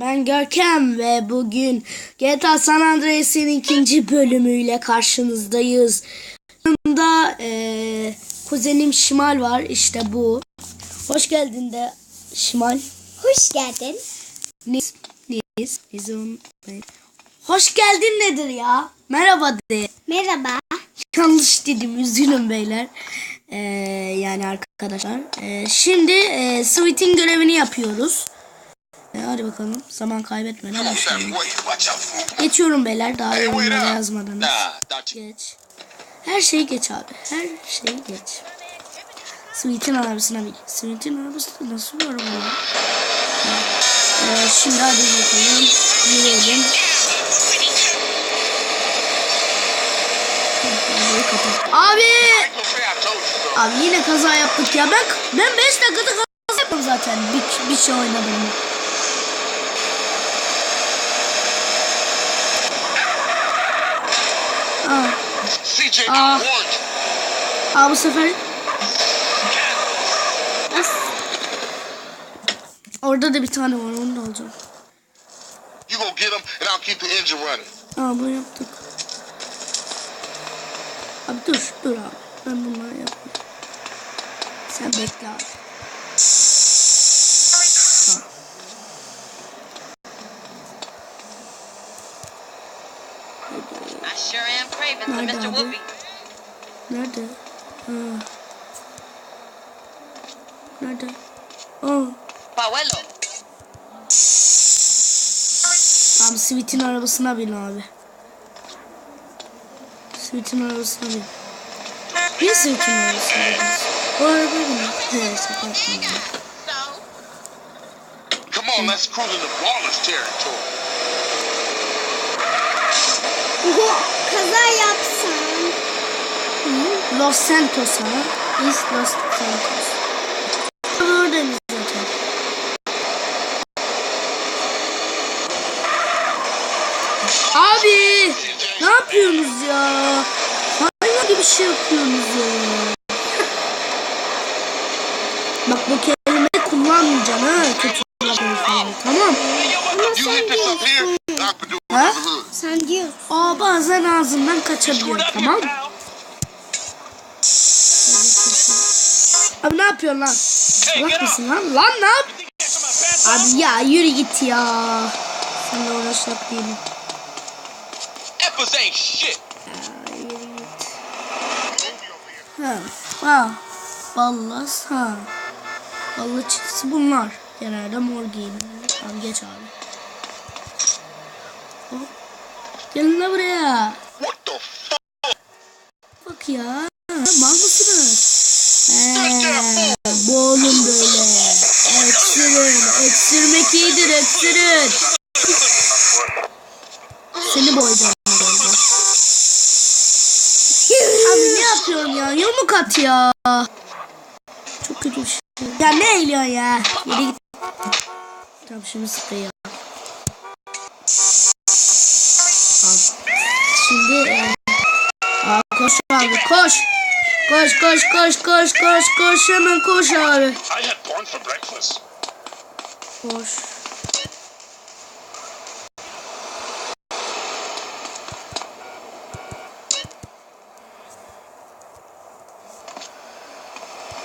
Ben Görkem ve bugün GTA San Andreas'in ikinci bölümüyle karşınızdayız. Yanımda eee, kuzenim Şimal var işte bu. Hoş geldin de Şimal. Hoş geldin. Niz, Niz, Niz. Hoş geldin nedir ya? Merhaba de. Merhaba. Yanlış dedim üzgünüm beyler. Ee, yani arkadaşlar. Ee, şimdi e, Sweet'in görevini yapıyoruz. Ee, hadi bakalım zaman kaybetmeden başlayalım. Geçiyorum beyler daha yorumlara yazmadan. Geç. Her şeyi geç abi. Her şeyi geç. Sweet'in arabasına bin. Sweet'in arabası da nasıl bir araba ya? Ee, şimdi hadi bakalım. Yürüyelim. Abi! Abi yine kaza yaptık ya. Ben ben 5 dakikada kaza yaptım zaten. Bir, bir şey oynadım. Ah. you. aa bu sefer As. Orada da bir tane var onu da alacağım. You gonna get him, and I'll keep the engine running. Aa bunu yaptık. Abi dur dur abi. Ben bunları yapayım. Sen bekle abi. Tamam. I sure am craving some Nerede abi? Nerede? Ha. Nerede? Aa. Paolo. Abi Sweet'in arabasına bin abi. Sweet'in arabasına bin. Niye Sweet'in arabasına bin? O arabaya bin. Evet şaka yapmıyorum. Come on, let's cruise into Ballas territory. Oho, kaza yapsan. Los Santos'a. East Los Santos. Oradayız zaten. Abi! Ne yapıyorsunuz ya? Hayvan gibi bir şey yapıyorsunuz ya. Bak bu kelimeyi kullanmayacaksın ha. Kötü lafını, Tamam. you hit this up here, and I can do it Huh? in the hood. Sen diyorsun. Aa bazen ağzından kaçabiliyor tamam. Abi ne yapıyorsun lan? Salak mısın lan? Lan ne yap? Abi ya yürü git ya. Seninle uğraşmak değilim. Ain't shit. Ha. Ha. Ballas ha. Balla çizgisi bunlar. Genelde mor giyinir. Abi geç abi. Gelin lan buraya. What the fuck? Bak ya. Mal mısınız? Eee, bu oğlum böyle. Öksürün. Öksürmek iyidir öksürün. Seni boyayacağım. böyle. Abi ne yapıyorsun ya? Yumruk at ya. Çok kötü bir şey. Ya ne eğiliyorsun ya? Yürü git. Tamam şimdi sprey. Şimdi e, Aa, koş abi koş. Koş koş koş koş koş koş hemen koş abi. I had porn for breakfast. Koş.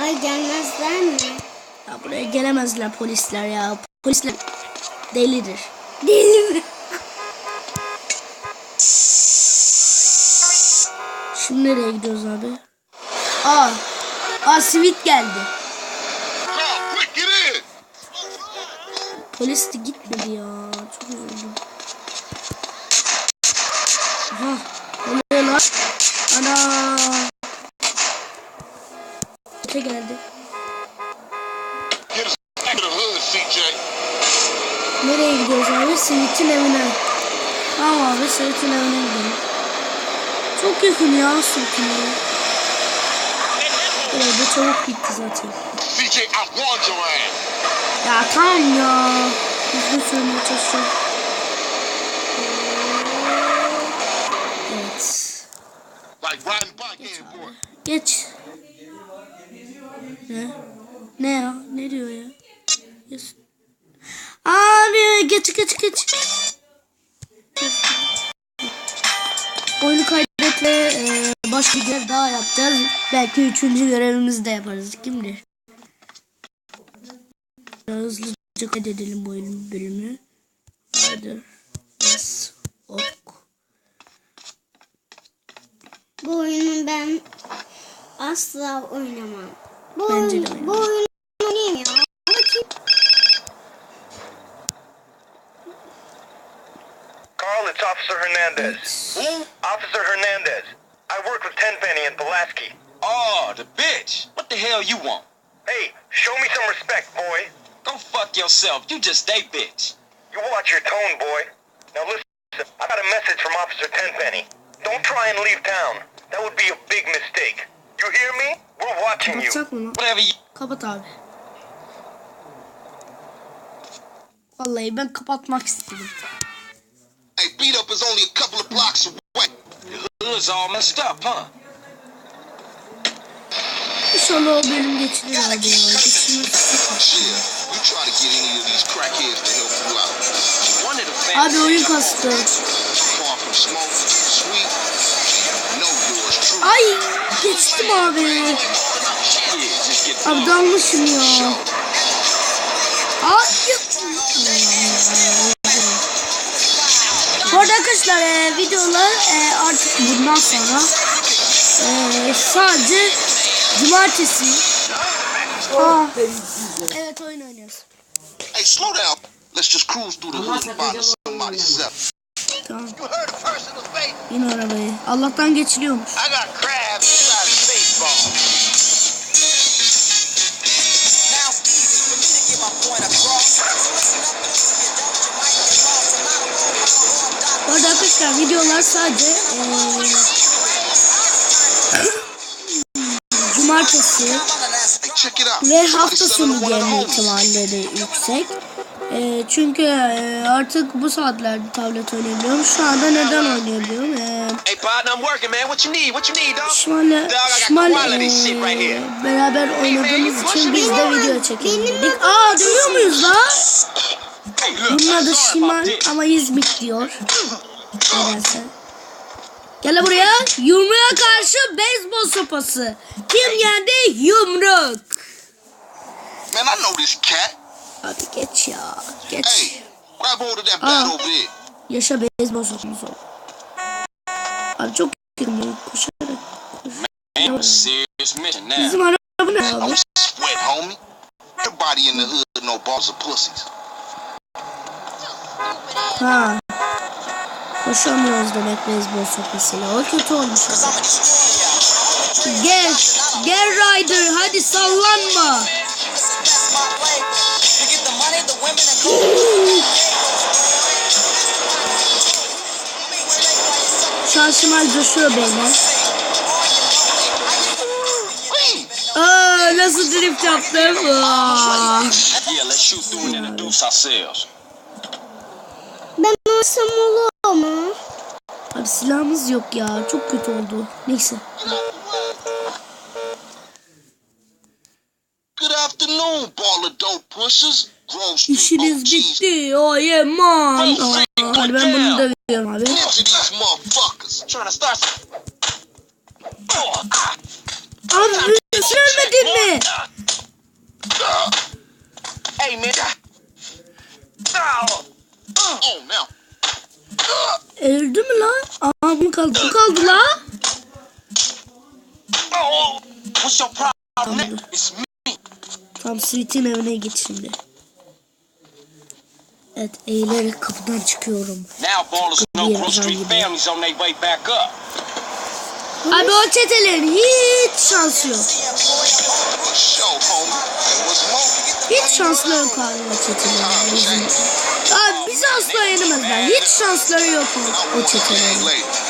Ay gelmezler mi? Ya buraya gelemezler polisler ya. Polisler delidir. Deli mi? Nereye gidiyoruz abi? Aa. Aa Sweet geldi. Polis de gitmedi ya. Çok üzüldüm. Aha. O ne lan? Ana. Öte geldi. Nereye gidiyoruz abi? Sweet'in evine. Tamam abi Sweet'in evine gidelim. Çok yakın ya Sweet'in evi. Buraya çabuk bitti zaten. Ass. Ya tamam ya. Hızlı sürmeye çalışıyorum. Evet. Geç. Ne? Ne ya? Ne diyor ya? Yes. Abi geç geç geç. Oyunu kaydet ve e, başka bir görev daha yapacağız. Belki üçüncü görevimizi de yaparız. Kim bilir. Hızlıca kaydedelim bu oyunun bölümü. Hadi. Yes. Ok. Bu oyunu ben asla oynamam. Bu, Bence de oyun, bu oyunu oynayayım ya. Carl, it's Officer Hernandez. Who? Officer Hernandez. I work with Tenpenny and Pulaski. Oh, the bitch. What the hell you want? Hey, show me some respect, boy. Go fuck yourself. You just a bitch. You watch your tone, boy. Now listen, I got a message from Officer Tenpenny. Don't try and leave town. That would be a big mistake. You hear me? We're watching you. Kapatsak mı lan? Whatever you. Kapat abi. Vallahi ben kapatmak istedim. İs only a couple of blocks away. The hood's all messed up, huh? İnşallah o bölüm geçilir abi ya. Oyun kastı. Ay geçtim abi. Abi dalmışım ya. Ay Bu arada arkadaşlar e, videolar e, artık bundan sonra e, sadece cumartesi. Aa, evet oyun oynuyoruz. Hey, slow down. Let's just cruise through the hood and find us somebody self. Tamam. You heard a personal space? Bin arabayı. Allah'tan geçiliyormuş. I got crabs arkadaşlar videolar sadece e, cumartesi ve hafta sonu gelme ihtimalleri yüksek. E, çünkü e, artık bu saatlerde tablet oynayabiliyorum. Şu anda neden oynayabiliyorum? E, shit right e, beraber oynadığımız için biz de video dedik. Aa duyuyor muyuz lan? Bunun adı Şimal ama İzmit diyor. Nedense. Gel buraya. Yumruğa karşı beyzbol sopası. Kim yendi? Yumruk. Man, I know this cat. Abi geç ya. Geç. Hey, grab hold of that bat over there. Yaşa beyzbol sopamız ol. Abi çok yürümeyi koşarak. Bizim araba ne abi? Don't sweat, homie. Everybody in the hood know balls are pussies. Ha. Koşamıyoruz demek beyzbol sopasıyla. O kötü olmuş. Gel. Gel Ryder. Hadi sallanma. Şaşımal coşuyor beyler. Aa, nasıl drift yaptım? Aa. Ben olsam olur? Abi silahımız yok ya. Çok kötü oldu. Neyse. Good afternoon, ball of dope pushers. Grove Street İşiniz bitti. O yeman. Hadi ben bunu dövüyorum abi. Oh, Abi sen ölmedin mi? hey, man. Oh. Oh, now. Öldü mü lan? Aa bu kaldı. Bu kaldı la. Tam Sweet'in evine git şimdi. Evet eğilerek kapıdan çıkıyorum. Abi o çetelerin hiç şansı yok. Hiç şansları yok abi o çetelerin. Abi bizi asla yenemezler. Hiç şansları yok o, o çetelerin. later.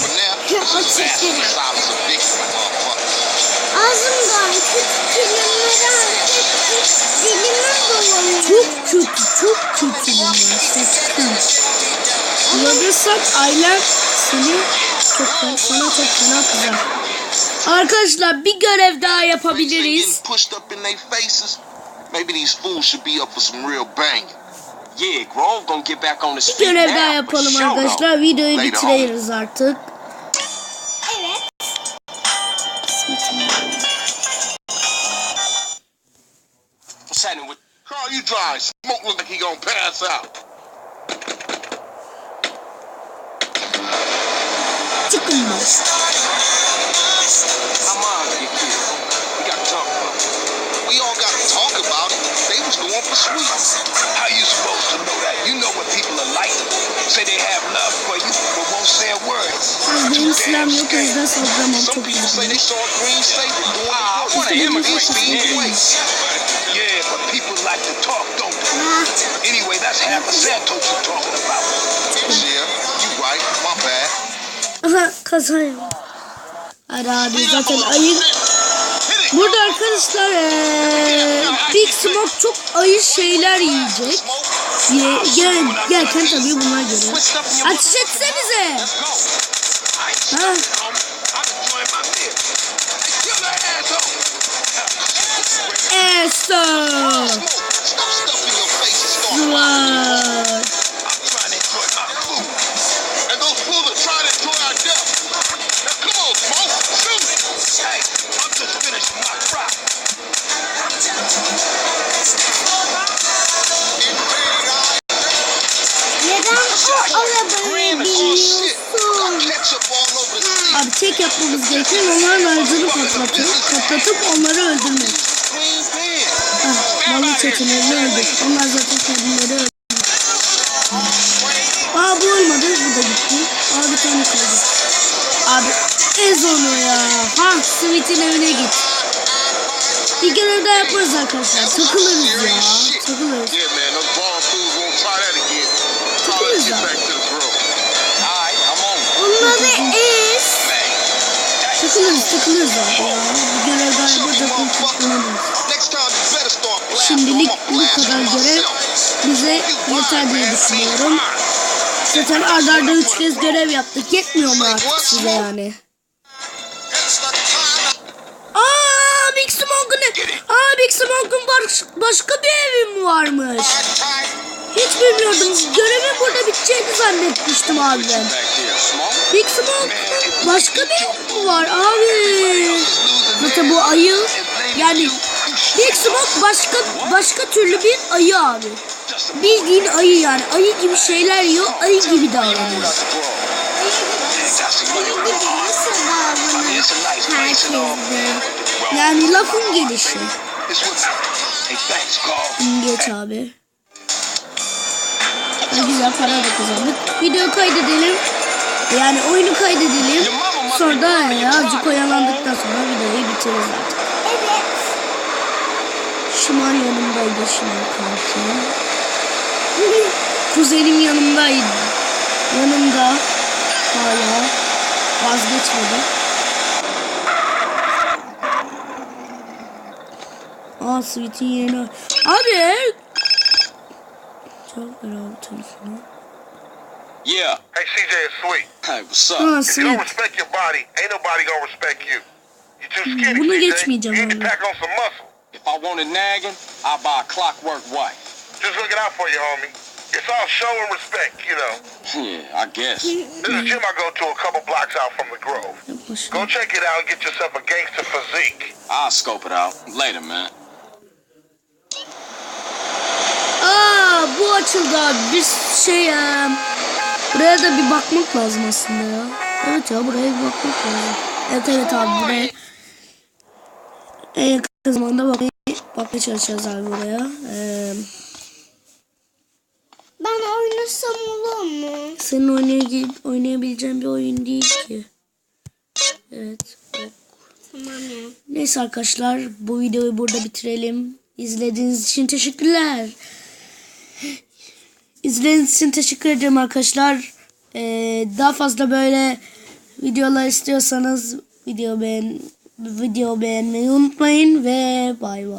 For now, this is vast çeteler. silence of victory, motherfucker. Ağzımdan hareket dilimin dolanıyor. Çok kötü, çok kötü bunlar. Sakın. Kullanırsak ailen seni çok sana çok fena kızar. Arkadaşlar bir görev daha yapabiliriz. Maybe these fools should be up for some real banging. Bir görev daha yapalım arkadaşlar. Videoyu bitiririz artık. Evet. Carl, you dry. Smoke look like he gonna pass out. Mom get killed? We to talk about it. We all got to talk about it. They was going for sweets. How you supposed to know that? You know what people are like. Say they have love for you, but won't say a word. Az benim silahım yok o yüzden saldıramam. Some people say they saw a green Satan doing Ah, I the want work. an immigrant It's being visa. placed. Yeah, but people like to talk, don't they? Anyway, that's half a Santos you're talking about. Yeah, you right. My bad. Aha kaza ya. Hadi abi zaten ayı... Burada arkadaşlar eee Big Smoke çok ayı şeyler yiyecek. Ye, gel, gelken tabii bunlar geliyor. Ateş. I ain't Ha, stuck, homie. The seat. Abi tek yapmamız gereken onların aracını patlatıp, patlatıp onları öldürmek. Ah, balık çetelerini öldür. Onlar zaten kendileri öldü. Aa bu olmadı. Bu da gitti. Aa bir tane kaldı. Abi ez onu ya. Ha Sweet'in evine git. Bir görev daha yaparız arkadaşlar. Takılırız ya. Takılırız. Takılırız takılırız abi ya. Bir görev better start blasting. Şimdilik bu kadar görev bize yeter diye düşünüyorum. Zaten arda arda 3 kez görev yaptık. Yetmiyor mu artık size yani? Aa Big Smoke'un Aa Big Smoke'un baş, başka bir evi mi varmış? Hiç bilmiyordum. Görevin burada biteceğini zannetmiştim abi ben. Smoke. Big Smoke'un başka bir mi var abi? Zaten bu ayı yani Big Smoke başka başka türlü bir ayı abi. Bildiğin ayı yani. Ayı gibi şeyler yiyor. Ayı gibi davranıyor. Herkeste? Yani lafın gelişi. Geç abi. Ne güzel para da kazandık. Video kaydedelim. Yani oyunu kaydedelim. Sonra da azıcık oyalandıktan sonra videoyu bitiririz artık. Evet. Şimal yanımdaydı Şimal kanki. Kuzenim yanımdaydı. Yanımda. Hala. Vazgeçmedi. Aa Sweet'in yerini... Abi! Cevap ver abi telefona. Yeah. Hey, CJ, it's sweet. Hey, what's up? Aa If you don't respect your body, ain't nobody gonna respect you. You're too skinny, Bunu CJ. geçmeyeceğim You need abi. to pack on some muscle. If I wanted nagging, I'd buy a clockwork wife. Just looking out for you, homie. It's all show and respect, you know. Yeah, I guess. There's a gym I go to a couple blocks out from the Grove. Go check it out and get yourself a gangster physique. I'll scope it out later, man. Aa bu açıldı abi. Biz şey e, buraya da bir bakmak lazım aslında ya. Evet ya buraya bir bakmak lazım. Evet evet abi buraya. En yakın zamanda bakmaya, bakmaya çalışacağız abi buraya. Ee, Ben oynasam olur mu? senin oynay oynayabileceğin bir oyun değil ki. Evet. Tamam ya. Neyse arkadaşlar bu videoyu burada bitirelim. İzlediğiniz için teşekkürler. İzlediğiniz için teşekkür ederim arkadaşlar. Ee, daha fazla böyle videolar istiyorsanız video beğen video beğenmeyi unutmayın ve bay bay.